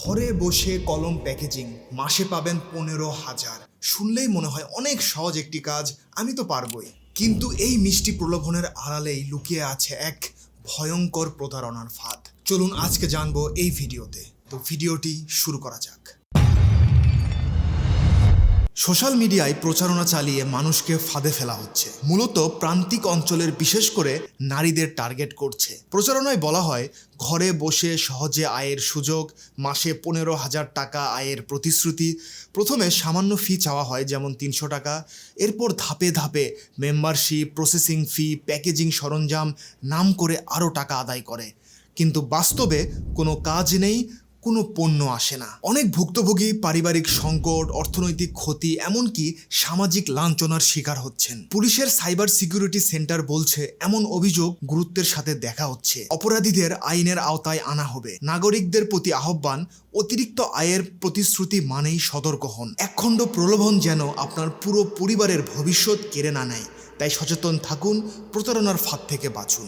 ঘরে বসে কলম প্যাকেজিং, মাসে পাবেন পনেরো হাজার। শুনলেই মনে হয় অনেক সহজ একটি কাজ, আমি তো পারবই। কিন্তু এই মিষ্টি প্রলোভনের আড়ালেই লুকিয়ে আছে এক ভয়ঙ্কর প্রতারণার ফাঁদ। চলুন আজকে জানব এই ভিডিওতে। তো ভিডিওটি শুরু করা যাক। সোশ্যাল মিডিয়ায় প্রচারণা চালিয়ে মানুষকে ফাঁদে ফেলা হচ্ছে। মূলত প্রান্তিক অঞ্চলের বিশেষ করে নারীদের টার্গেট করছে। প্রচারণায় বলা হয়, ঘরে বসে সহজে আয়ের সুযোগ, মাসে পনেরো হাজার টাকা আয়ের প্রতিশ্রুতি। প্রথমে সামান্য ফি চাওয়া হয়, যেমন তিনশো টাকা। এরপর ধাপে ধাপে মেম্বারশিপ, প্রসেসিং ফি, প্যাকেজিং সরঞ্জাম, নাম করে আরও টাকা আদায় করে। কিন্তু বাস্তবে কোনো কাজ নেই কোনো পণ্য আসে না। অনেক ভুক্তভোগী পারিবারিক সংকট, অর্থনৈতিক ক্ষতি, এমনকি সামাজিক লাঞ্ছনার শিকার হচ্ছেন। পুলিশের সাইবার সিকিউরিটি সেন্টার বলছে, এমন অভিযোগ গুরুত্বের সাথে দেখা হচ্ছে। অপরাধীদের আইনের আওতায় আনা হবে। নাগরিকদের প্রতি আহ্বান, অতিরিক্ত আয়ের প্রতিশ্রুতি মানেই সতর্ক হন। একখণ্ড প্রলোভন যেন আপনার পুরো পরিবারের ভবিষ্যৎ কেড়ে না নেয়। তাই সচেতন থাকুন, প্রতারণার ফাঁদ থেকে বাঁচুন।